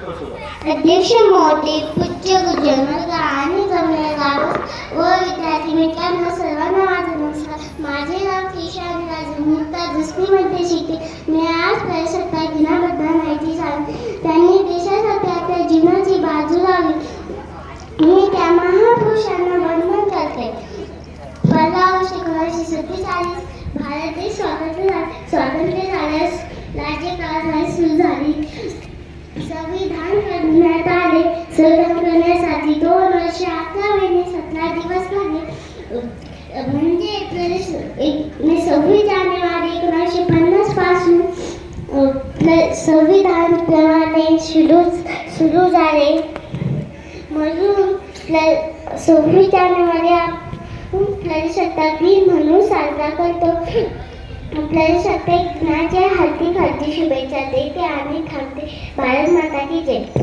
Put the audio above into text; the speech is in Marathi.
अध्यक्ष मोदी पूज्य गुजर आणि जमलेगार व विद्यार्थी मित्रांनो सर्वांना माझा नमस्कार. माझे नाव किशन राजू मुक्ता दुसरीमध्ये शिकते मी आज प्रजासत्ताक दिनाबद्दल माहिती सांग त्यांनी देशासाठी आपल्या जीवनाची बाजू लावली. मी त्या महापुरुषांना वंदन करते. पंधरा ऑगस्ट एकोणीसशे सत्तेचाळीस भारत देश स्वातंत्र्य झाल्यास राज्यकारभार सुरू झाली संविधान करण्यात आले. संविधान करण्यासाठी दोन वर्ष अकरा महिने सतरा दिवस लागले. म्हणजे सव्वीस जानेवारी एकोणीसशे पन्नासपासून संविधान प्रमाणे सुरू सुरू झाले. म्हणून सव्वीस जानेवारी आपण प्रजासत्ताक दिन म्हणून साजरा करतो. आपल्याला सत्य ज्ञानाच्या हार्दिक हार्दिक शुभेच्छा देते आणि थांबते. भारत माता की जय.